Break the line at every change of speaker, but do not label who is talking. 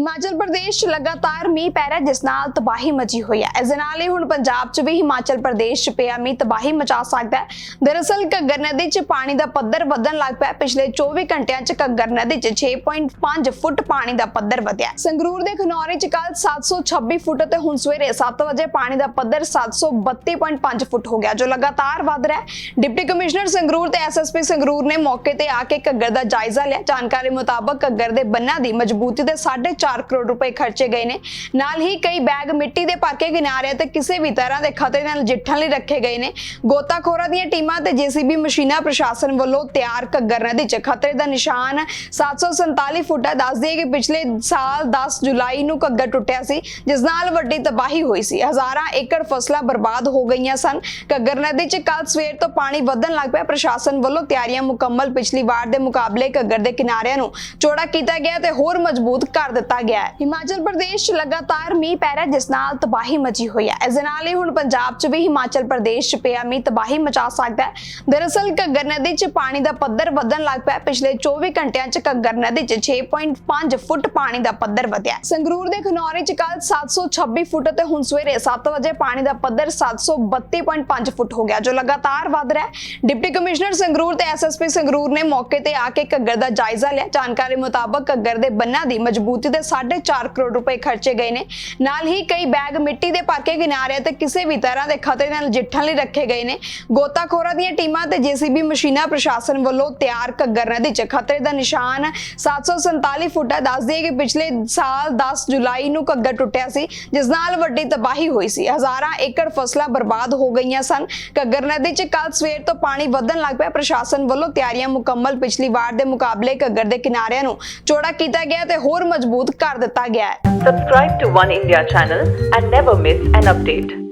ਹਿਮਾਚਲ ਪ੍ਰਦੇਸ਼ ਲਗਾਤਾਰ ਮੀਂਹ ਪੈ ਰਿਹਾ, ਜਿਸ ਨਾਲ ਤਬਾਹੀ ਮਚੀ ਹੋਈ ਹੈ। ਇਸ ਨਾਲ ਹੀ ਹੁਣ ਪੰਜਾਬ 'ਚ ਵੀ ਹਿਮਾਚਲ ਪ੍ਰਦੇਸ਼ 'ਚ ਪਿਆ ਮੀਂਹ, ਤਬਾਹੀ ਮਚਾ ਸਕਦਾ ਹੈ। ਦਰਅਸਲ, ਘੱਗਰ ਨਦੀ 'ਚ ਪਾਣੀ ਦਾ ਪੱਧਰ ਵਧਣ ਲੱਗ ਪਿਆ। ਪਿਛਲੇ 24 ਘੰਟਿਆਂ 'ਚ ਘੱਗਰ ਨਦੀ 'ਚ 6.5 ਫੁੱਟ ਪਾਣੀ ਦਾ ਪੱਧਰ ਵਧਿਆ। ਸੰਗਰੂਰ ਦੇ ਖਨੌਰੀ 'ਚ ਕੱਲ 726 ਫੁੱਟ ਤੇ ਹੁਣ ਸਵੇਰੇ 7 ਵਜੇ ਪਾਣੀ ਦਾ ਪੱਧਰ 732.5 ਫੁੱਟ ਹੋ ਗਿਆ, ਜੋ ਲਗਾਤਾਰ ਵਧ ਰਿਹਾ ਹੈ। ਡਿਪਟੀ ਕਮਿਸ਼ਨਰ ਸੰਗਰੂਰ ਤੇ ਐਸਐਸਪੀ ਸੰਗਰੂਰ ਨੇ ਮੌਕੇ ਤੇ ਆ ਕੇ ਘੱਗਰ ਦਾ ਜਾਇਜ਼ਾ ਲਿਆ। ਜਾਣਕਾਰੀ ਮੁਤਾਬਕ ਘੱਗਰ ਦੇ ਬੰਨਾਂ ਦੀ ਮਜ਼ਬੂਤੀ ਤੇ 4.5 ਕਰੋੜ ਰੁਪਏ ਖਰਚੇ ਗਏ ਨੇ। ਨਾਲ ਹੀ ਕਈ ਬੈਗ ਮਿੱਟੀ ਦੇ ਭਰ ਕੇ ਕਿਨਾਰਿਆਂ ਤੇ ਕਿਸੇ ਵੀ ਤਰ੍ਹਾਂ ਦੇ ਖਤਰੇ ਨਾਲ ਨਜਿੱਠਣ ਲਈ ਰੱਖੇ ਗਏ ਨੇ। ਗੋਤਾਖੋਰਾਂ ਦੀਆਂ ਟੀਮਾਂ ਤੇ ਜੀਸੀਬੀ ਮਸ਼ੀਨਾਂ ਪ੍ਰਸ਼ਾਸਨ ਵੱਲੋਂ ਤਿਆਰ ਘੱਗਰ ਨਦੀ 'ਚ ਖਤਰੇ ਦਾ ਨਿਸ਼ਾਨ 747 ਫੁੱਟ ਹੈ। ਦੱਸ ਦਈਏ ਕਿ ਪਿਛਲੇ ਸਾਲ 10 ਜੁਲਾਈ ਨੂੰ ਘੱਗਰ ਟੁੱਟਿਆ ਸੀ, ਜਿਸ ਨਾਲ ਵੱਡੀ ਤਬਾਹੀ ਹੋਈ ਸੀ। ਹਜ਼ਾਰਾਂ ਏਕੜ ਫਸਲਾਂ ਬਰਬਾਦ ਹੋ ਗਈਆਂ ਸਨ। ਘੱਗਰ ਨਦੀ 'ਚ ਕੱਲ ਸਵੇਰ ਤੋਂ ਪਾਣੀ ਵਧਣ ਲੱਗ ਪਿਆ। ਪ੍ਰਸ਼ਾਸਨ ਵੱਲੋਂ ਤਿਆਰੀਆਂ ਮੁਕੰਮਲ ਪਿਛਲੀ ਵਾਰ ਦੇ ਮੁਕਾਬਲੇ ਘੱਗਰ ਦੇ ਕਿਨਾਰਿਆਂ ਨੂੰ ਚੌੜਾ ਕੀਤਾ ਗਿਆ ਤੇ ਹੋਰ ਮਜ਼ਬੂਤ ਕਰ ਦਿੱਤਾ ਗਿਆ ਹੈ। ਹਿਮਾਚਲ ਪ੍ਰਦੇਸ਼ 'ਚ ਲਗਾਤਾਰ ਮੀਂਹ ਪੈ ਰਿਹਾ ਜਿਸ ਨਾਲ ਤਬਾਹੀ ਮਚੀ ਹੋਈ ਹੈ। ਇਸ ਨਾਲ ਹੀ ਹੁਣ ਪੰਜਾਬ 'ਚ ਵੀ ਹਿਮਾਚਲ ਪ੍ਰਦੇਸ਼ 'ਚ ਪਿਆ ਮੀਂਹ, ਤਬਾਹੀ ਮਚਾ ਸਕਦਾ ਹੈ। ਦਰਅਸਲ ਘੱਗਰ ਨਦੀ 'ਚ ਪਾਣੀ ਦਾ ਪੱਧਰ ਵਧਣ ਲੱਗ ਪਿਆ ਪਿਛਲੇ 24 ਘੰਟਿਆਂ 'ਚ ਘੱਗਰ ਨਦੀ 'ਚ 6.5 ਫੁੱਟ ਪਾਣੀ ਦਾ ਪੱਧਰ ਵਧਿਆ ਸੰਗਰੂਰ ਦੇ ਖਨੌਰੀ 'ਚ ਕੱਲ 726 ਫੁੱਟ ਅਤੇ ਹੁਣ ਸਵੇਰੇ 7 ਵਜੇ ਪਾਣੀ ਦਾ ਪੱਧਰ 732.5 ਫੁੱਟ ਹੋ ਗਿਆ, ਜੋ ਲਗਾਤਾਰ ਵਧ ਰਿਹਾ ਹੈ। ਡਿਪਟੀ ਕਮਿਸ਼ਨਰ ਸੰਗਰੂਰ ਤੇ ਐਸਐਸਪੀ ਸੰਗਰੂਰ ਨੇ ਮੌਕੇ ਤੇ ਆ ਕੇ ਘੱਗਰ ਦਾ ਜਾਇਜ਼ਾ ਲਿਆ। ਜਾਣਕਾਰੀ ਮੁਤਾਬਕ ਘੱਗਰ ਦੇ ਬੰਨਾਂ ਦੀ ਮਜ਼ਬੂਤੀ ਦੇ 4.5 ਕਰੋੜ ਰੁਪਏ ਖਰਚੇ ਗਏ ਨੇ। ਨਾਲ ਹੀ ਕਈ ਬੈਗ ਮਿੱਟੀ ਦੇ ਭਰ ਕੇ ਕਿਨਾਰਿਆਂ ਤੇ ਕਿਸੇ ਵੀ ਤਰ੍ਹਾਂ ਦੇ ਖਤਰੇ ਨਾਲ ਨਜਿੱਠਣ ਲਈ ਰੱਖੇ ਗਏ ਨੇ। ਗੋਤਾਖੋਰਾਂ ਦੀਆਂ ਟੀਮਾਂ ਤੇ ਜੀਸੀਬੀ ਮਸ਼ੀਨਾਂ ਪ੍ਰਸ਼ਾਸਨ ਵੱਲੋਂ ਤਿਆਰ ਘੱਗਰ ਨਦੀ 'ਚ ਖਤਰੇ ਦਾ ਨਿਸ਼ਾਨ 747 ਫੁੱਟ ਹੈ। ਦੱਸ ਦਈਏ ਕਿ ਪਿਛਲੇ ਸਾਲ 10 ਜੁਲਾਈ ਨੂੰ ਘੱਗਰ ਟੁੱਟਿਆ ਸੀ, ਜਿਸ ਨਾਲ ਵੱਡੀ ਤਬਾਹੀ ਹੋਈ ਸੀ। ਹਜ਼ਾਰਾਂ ਏਕੜ ਫਸਲਾਂ ਬਰਬਾਦ ਹੋ ਗਈਆਂ ਸਨ। ਘੱਗਰ ਨਦੀ 'ਚ ਕੱਲ ਸਵੇਰ ਤੋਂ ਪਾਣੀ ਵਧਣ ਲੱਗ ਪਿਆ। ਪ੍ਰਸ਼ਾਸਨ ਵੱਲੋਂ ਤਿਆਰੀਆਂ ਮੁਕੰਮਲ ਪਿਛਲੀ ਵਾਰ ਦੇ ਮੁਕਾਬਲੇ ਘੱਗਰ ਦੇ ਕਿਨਾਰਿਆਂ ਨੂੰ ਚੌੜਾ ਕੀਤਾ ਗਿਆ ਤੇ ਹੋਰ ਮਜ਼ਬੂਤ ਕਰ ਦਿੱਤਾ ਗਿਆ ਹੈ
Subscribe to One India channel and never miss an update.